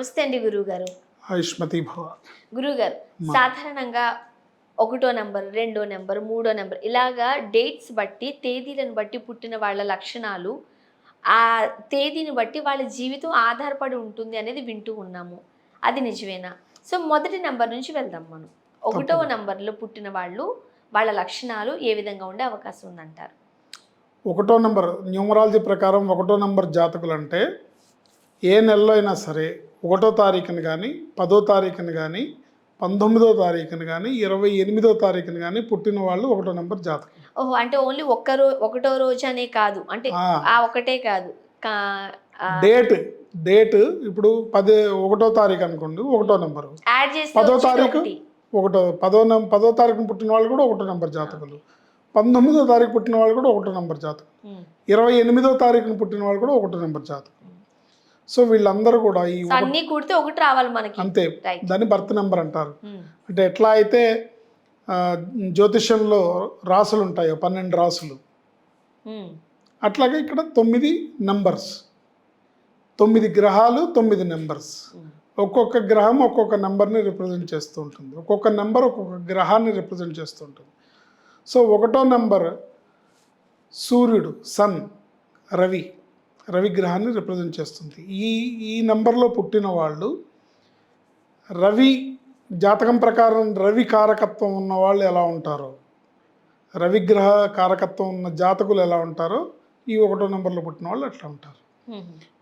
నమస్తే అండి గురువు గారు ఆయుష్మతి భవ. గురువు గారు సాధారణంగా ఒకటో నెంబర్ రెండో నెంబర్ మూడో నెంబర్ ఇలాగా డేట్స్ బట్టి తేదీలను బట్టి పుట్టిన వాళ్ళ లక్షణాలు ఆ తేదీని బట్టి వాళ్ళ జీవితం ఆధారపడి ఉంటుంది అనేది వింటూ ఉన్నాము. అది నిజమేనా? సో మొదటి నెంబర్ నుంచి వెళ్దాం మనం. ఒకటవ నెంబర్లో పుట్టిన వాళ్ళు వాళ్ళ లక్షణాలు ఏ విధంగా ఉండే అవకాశం ఉందంటారు? ఒకటో నంబర్ న్యూమరాలజీ ప్రకారం ఒకటో నంబర్ జాతకులు అంటే ఏ నెలలో అయినా సరే ఒకటో తారీఖున కానీ పదో తారీఖున కానీ పంతొమ్మిదో తారీఖున కానీ ఇరవై ఎనిమిదో తారీఖున కానీ పుట్టిన వాళ్ళు ఒకటో నంబర్ జాతకం. ఓహో అంటే ఓన్లీ ఒక్క రో ఒకటో రోజు అనే కాదు. అంటే ఆ. ఒకటే కాదు. డేట్ డేట్ ఇప్పుడు పది ఒకటో తారీఖు అనుకోండి ఒకటో నెంబరు. పదో తారీఖు ఒకటి. పదో పదో తారీఖున పుట్టిన వాళ్ళు కూడా ఒకటో నెంబర్ జాతకులు. పంతొమ్మిదో తారీఖు పుట్టిన వాళ్ళు కూడా ఒకటో నెంబర్ జాతకం. ఇరవై ఎనిమిదో తారీఖున పుట్టిన వాళ్ళు కూడా ఒకటో నెంబర్ జాతకం సో వీళ్ళందరూ కూడా ఈ అన్ని కూడితే ఒకటి రావాలి మనకి. అంతే. దాన్ని బర్త్ నెంబర్ అంటారు. ఉమ్. అంటే ఎట్లా అయితే జ్యోతిష్యంలో రాసులు ఉంటాయో పన్నెండు రాసులు. ఉమ్. అట్లాగే ఇక్కడ తొమ్మిది నంబర్స్. తొమ్మిది గ్రహాలు తొమ్మిది నెంబర్స్. ఉమ్. ఒక్కొక్క గ్రహం ఒక్కొక్క నెంబర్ని రిప్రజెంట్ చేస్తూ ఉంటుంది. ఒక్కొక్క నెంబర్ ఒక్కొక్క గ్రహాన్ని రిప్రజెంట్ చేస్తూ ఉంటుంది. సో ఒకటో నెంబర్ సూర్యుడు సన్ రవి. రవి గ్రహాన్ని రిప్రజెంట్ చేస్తుంది. ఈ ఈ నెంబర్లో పుట్టిన వాళ్ళు రవి జాతకం ప్రకారం రవి కారకత్వం ఉన్న వాళ్ళు ఎలా ఉంటారో రవిగ్రహ కారకత్వం ఉన్న జాతకులు ఎలా ఉంటారో ఈ ఒకటో నెంబర్లో పుట్టిన వాళ్ళు అట్లా ఉంటారు.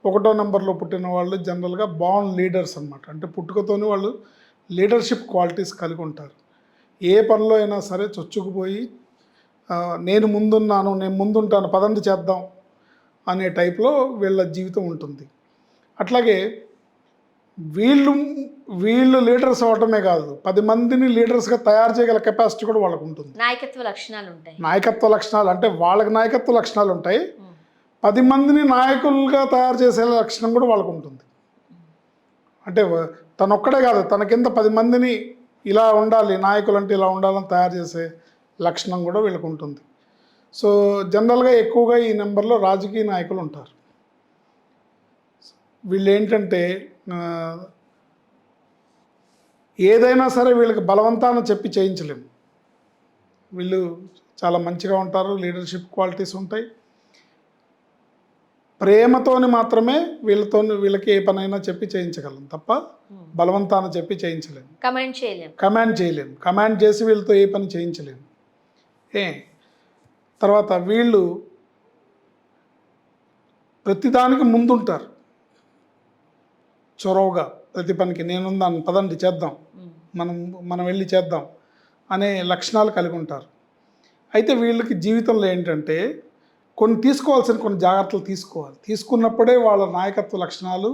ఒకటో నెంబర్లో పుట్టిన వాళ్ళు జనరల్గా బాన్ లీడర్స్ అన్నమాట. అంటే పుట్టుకతోనే వాళ్ళు లీడర్షిప్ క్వాలిటీస్ కలిగి ఉంటారు. ఏ పనిలో అయినా సరే చొచ్చుకుపోయి నేను ముందున్నాను నేను ముందుంటాను పదండి చేద్దాం అనే టైప్లో వీళ్ళ జీవితం ఉంటుంది. అట్లాగే వీళ్ళు వీళ్ళు లీడర్స్ అవటమే కాదు పది మందిని లీడర్స్గా తయారు చేయగల కెపాసిటీ కూడా వాళ్ళకు ఉంటుంది. నాయకత్వ లక్షణాలు ఉంటాయి. నాయకత్వ లక్షణాలు అంటే వాళ్ళకి నాయకత్వ లక్షణాలు ఉంటాయి. పది మందిని నాయకులుగా తయారు చేసే లక్షణం కూడా వాళ్ళకు ఉంటుంది. అంటే తనొక్కడే కాదు తన కింద పది మందిని ఇలా ఉండాలి నాయకులు అంటే ఇలా ఉండాలని తయారు చేసే లక్షణం కూడా వీళ్ళకు ఉంటుంది. సో జనరల్గా ఎక్కువగా ఈ నెంబర్లో రాజకీయ నాయకులు ఉంటారు. వీళ్ళు ఏంటంటే ఏదైనా సరే వీళ్ళకి బలవంతాన చెప్పి చేయించలేము. వీళ్ళు చాలా మంచిగా ఉంటారు లీడర్షిప్ క్వాలిటీస్ ఉంటాయి. ప్రేమతోని మాత్రమే వీళ్ళతో వీళ్ళకి ఏ పనైనా చెప్పి చేయించగలం తప్ప బలవంతాన చెప్పి చేయించలేము. కమెంట్ చేయలేం కమాండ్ చేయలేము. కమాండ్ చేసి వీళ్ళతో ఏ పని చేయించలేము. ఏ తర్వాత వీళ్ళు ప్రతిదానికి ముందుంటారు. చొరవగా ప్రతి పనికి నేనుందాను పదండి చేద్దాం. మనం మనం వెళ్ళి చేద్దాం అనే లక్షణాలు కలిగి ఉంటారు. అయితే వీళ్ళకి జీవితంలో ఏంటంటే కొన్ని తీసుకోవాల్సిన కొన్ని జాగ్రత్తలు తీసుకోవాలి. తీసుకున్నప్పుడే వాళ్ళ నాయకత్వ లక్షణాలు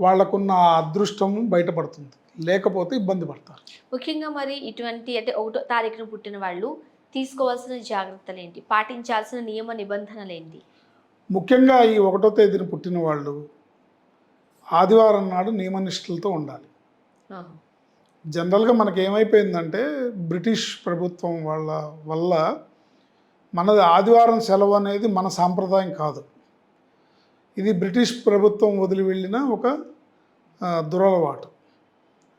వాళ్ళకున్న అదృష్టం బయటపడుతుంది. లేకపోతే ఇబ్బంది పడతారు. ముఖ్యంగా మరి ఇటువంటి అంటే ఒకటో తారీఖున పుట్టిన వాళ్ళు తీసుకోవాల్సిన జాగ్రత్తలు ఏంటి పాటించాల్సిన నియమ నిబంధనలు ఏంటి ముఖ్యంగా ఈ ఒకటో తేదీన పుట్టిన వాళ్ళు ఆదివారం నాడు నియమనిష్టలతో ఉండాలి. జనరల్గా మనకి ఏమైపోయిందంటే బ్రిటిష్ ప్రభుత్వం వాళ్ళ వల్ల మనది ఆదివారం సెలవు అనేది మన సాంప్రదాయం కాదు. ఇది బ్రిటిష్ ప్రభుత్వం వదిలి వెళ్ళిన ఒక దురలవాటు.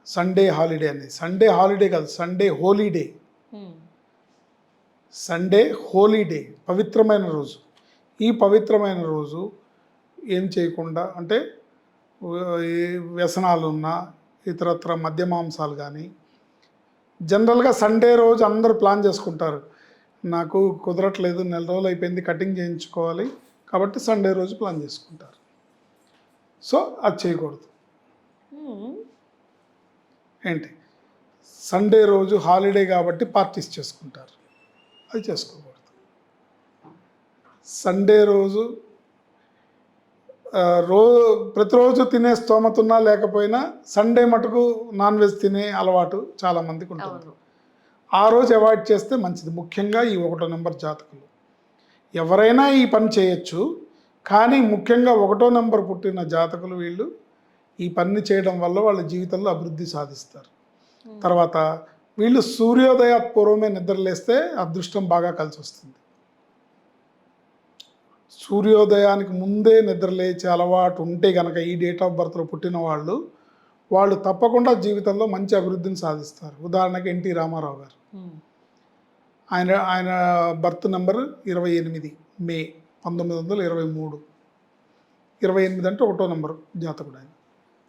సండే హాలిడే అనేది. సండే హాలిడే కాదు Sunday holy day. Sunday holy day పవిత్రమైన రోజు. ఈ పవిత్రమైన రోజు ఏం చేయకుండా అంటే వ్యసనాలు ఉన్నా ఇతరత్ర మద్య మాంసాలు కానీ జనరల్గా సండే రోజు అందరూ ప్లాన్ చేసుకుంటారు. నాకు కుదరట్లేదు నెల రోజులు అయిపోయింది కటింగ్ చేయించుకోవాలి కాబట్టి సండే రోజు ప్లాన్ చేసుకుంటారు. సో అది చేయకూడదు. ఏంటి? సండే రోజు హాలిడే కాబట్టి పార్టీస్ చేసుకుంటారు. అది చేసుకోకూడదు. సండే రోజు రో ప్రతిరోజు తినే స్తోమత ఉన్నా లేకపోయినా సండే మటుకు నాన్ వెజ్ తినే అలవాటు చాలామందికి ఉంటుంది. ఆ రోజు అవాయిడ్ చేస్తే మంచిది. ముఖ్యంగా ఈ ఒకటో నెంబర్ జాతకులు. ఎవరైనా ఈ పని చేయొచ్చు కానీ ముఖ్యంగా ఒకటో నెంబర్ పుట్టిన జాతకులు వీళ్ళు ఈ పని చేయడం వల్ల వాళ్ళ జీవితంలో అభివృద్ధి సాధిస్తారు. తర్వాత వీళ్ళు సూర్యోదయ పూర్వమే నిద్రలేస్తే అదృష్టం బాగా కలిసి వస్తుంది సూర్యోదయానికి ముందే నిద్ర లేచే అలవాటు ఉంటే గనక ఈ డేట్ ఆఫ్ బర్త్లో పుట్టిన వాళ్ళు వాళ్ళు తప్పకుండా జీవితంలో మంచి అభివృద్ధిని సాధిస్తారు. ఉదాహరణకి ఎన్టీ రామారావు గారు. ఆయన ఆయన బర్త్ నెంబర్ ఇరవై ఎనిమిది మే పంతొమ్మిది వందల ఇరవై మూడు. ఇరవై ఎనిమిది అంటే ఒకటో నెంబర్ జాతకుడు ఆయన.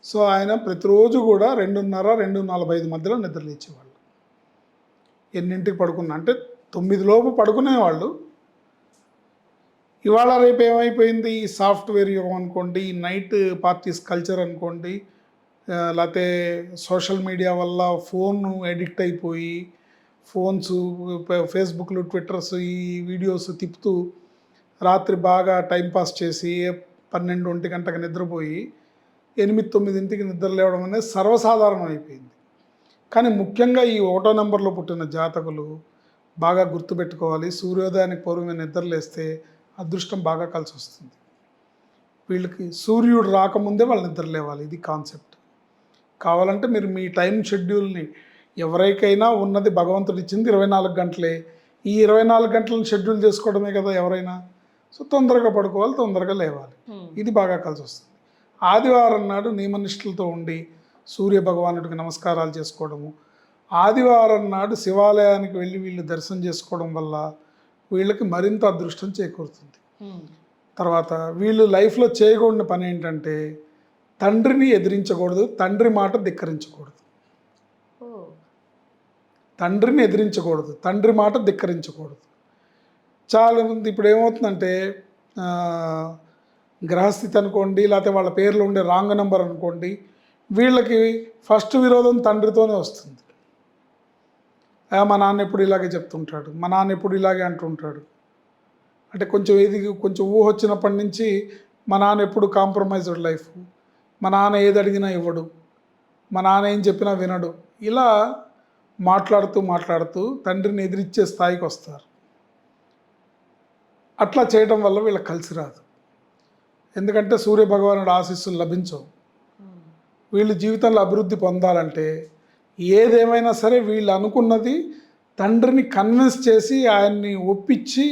సో ఆయన ప్రతిరోజు కూడా రెండున్నర రెండు నలభై ఐదు మధ్యలో నిద్రలేచేవాళ్ళు. ఎన్నింటికి పడుకున్నా అంటే తొమ్మిది లోపు పడుకునేవాళ్ళు. ఇవాళ రేపు ఏమైపోయింది? ఈ సాఫ్ట్వేర్ యుగం అనుకోండి ఈ నైట్ పార్టీస్ కల్చర్ అనుకోండి లేకపోతే సోషల్ మీడియా వల్ల ఫోన్ ఎడిక్ట్ అయిపోయి ఫోన్స్ ఫేస్బుక్లు ట్విట్టర్స్ ఈ వీడియోస్ తిప్పుతూ రాత్రి బాగా టైంపాస్ చేసి పన్నెండు ఒంటి గంటకు నిద్రపోయి ఎనిమిది తొమ్మిదింటికి నిద్ర లేవడం అనేది సర్వసాధారణం అయిపోయింది కానీ ముఖ్యంగా ఈ ఒకటో నెంబర్లో పుట్టిన జాతకులు బాగా గుర్తుపెట్టుకోవాలి. సూర్యోదయానికి పూర్వమే నిద్రలేస్తే అదృష్టం బాగా కలిసి వస్తుంది. వీళ్ళకి సూర్యుడు రాకముందే వాళ్ళు నిద్ర లేవాలి. ఇది కాన్సెప్ట్. కావాలంటే మీరు మీ టైం షెడ్యూల్ని ఎవరికైనా ఉన్నది భగవంతుడు ఇచ్చింది ఇరవై నాలుగు గంటలే. ఈ ఇరవై నాలుగు గంటలను షెడ్యూల్ చేసుకోవడమే కదా ఎవరైనా. సో తొందరగా పడుకోవాలి తొందరగా లేవాలి. ఇది బాగా కలిసి వస్తుంది. ఆదివారం నాడు నియమనిష్టలతో ఉండి సూర్య భగవానుడికి నమస్కారాలు చేసుకోవడము ఆదివారం నాడు శివాలయానికి వెళ్ళి వీళ్ళు దర్శనం చేసుకోవడం వల్ల వీళ్ళకి మరింత అదృష్టం చేకూరుతుంది. తర్వాత వీళ్ళు లైఫ్లో చేయకూడని పని ఏంటంటే తండ్రిని ఎదిరించకూడదు తండ్రి మాట ధిక్కరించకూడదు. తండ్రిని ఎదిరించకూడదు తండ్రి మాట ధిక్కరించకూడదు చాలా మంది ఇప్పుడు ఏమవుతుందంటే గ్రహస్థితి అనుకోండి లేకపోతే వాళ్ళ పేర్లో ఉండే రాంగ్ నెంబర్ అనుకోండి వీళ్ళకి ఫస్ట్ విరోధం తండ్రితోనే వస్తుంది. ఆ, మా నాన్న ఎప్పుడు ఇలాగే చెప్తుంటాడు మా నాన్న ఎప్పుడు ఇలాగే అంటుంటాడు. అంటే కొంచెం ఏది కొంచెం ఊహ వచ్చినప్పటి నుంచి మా నాన్న ఎప్పుడు కాంప్రమైజ్డ్ లైఫ్ మా నాన్న ఏది అడిగినా ఇవ్వడు మా నాన్న ఏం చెప్పినా వినడు. ఇలా మాట్లాడుతూ మాట్లాడుతూ తండ్రిని ఎదిరిచ్చే స్థాయికి వస్తారు. అట్లా చేయడం వల్ల వీళ్ళకి కలిసి రాదు. ఎందుకంటే సూర్య భగవానుడు ఆశీస్సులు లభించవు. వీళ్ళు జీవితంలో అభివృద్ధి పొందాలంటే ఏదేమైనా సరే వీళ్ళు అనుకున్నది తండ్రిని కన్విన్స్ చేసి ఆయన్ని ఒప్పించి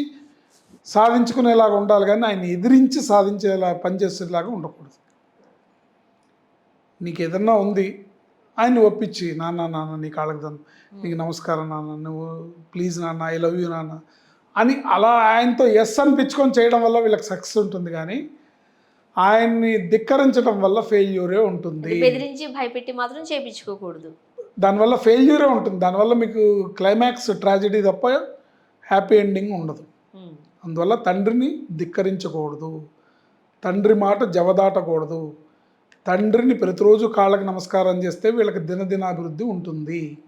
సాధించుకునేలాగా ఉండాలి కానీ ఆయన ఎదిరించి సాధించేలా పనిచేసేలాగా ఉండకూడదు. నీకు ఏదన్నా ఉంది ఆయన్ని ఒప్పించి నాన్న నాన్న నీ కాళ్ళకి దండం నీకు నమస్కారం నాన్న నువ్వు ప్లీజ్ నాన్న ఐ లవ్ యూ నాన్న అని అలా ఆయనతో ఎస్ అనిపించుకొని చేయడం వల్ల వీళ్ళకి సక్సెస్ ఉంటుంది కానీ ఆయన్ని ధిక్కరించడం వల్ల ఫెయిల్యూరే ఉంటుంది. బెదిరించి భయపెట్టి మాత్రం చేపించుకోకూడదు. దానివల్ల ఫెయిల్యూరే ఉంటుంది. దానివల్ల మీకు క్లైమాక్స్ ట్రాజెడీ తప్ప హ్యాపీ ఎండింగ్ ఉండదు. అందువల్ల తండ్రిని ధిక్కరించకూడదు. తండ్రి మాట జవదాటకూడదు. తండ్రిని ప్రతిరోజు కాళ్ళకి నమస్కారం చేస్తే వీళ్ళకి దినదినాభివృద్ధి ఉంటుంది.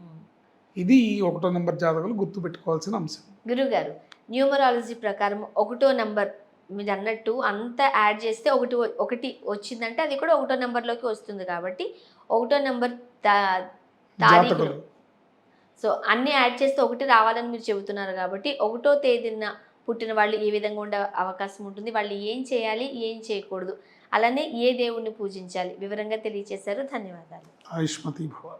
ఇది ఒకటో నెంబర్ జాతకులు గుర్తుపెట్టుకోవాల్సిన అంశం. గురుగారు న్యూమరాలజీ ప్రకారం ఒకటో నెంబర్ మీరు అన్నట్టు అంతా యాడ్ చేస్తే ఒకటి ఒకటి వచ్చిందంటే అది కూడా ఒకటో నెంబర్లోకి వస్తుంది కాబట్టి ఒకటో నెంబర్ తా- తారీఖులు. జాతకులు. సో అన్ని యాడ్ చేస్తే ఒకటి రావాలని మీరు చెబుతున్నారు కాబట్టి ఒకటో తేదీన పుట్టిన వాళ్ళు ఏ విధంగా ఉండే అవకాశం ఉంటుంది వాళ్ళు ఏం చేయాలి ఏం చేయకూడదు. అలానే ఏ దేవుణ్ణి పూజించాలి. వివరంగా తెలియజేశారు ధన్యవాదాలు. ఆయుష్మతి భవ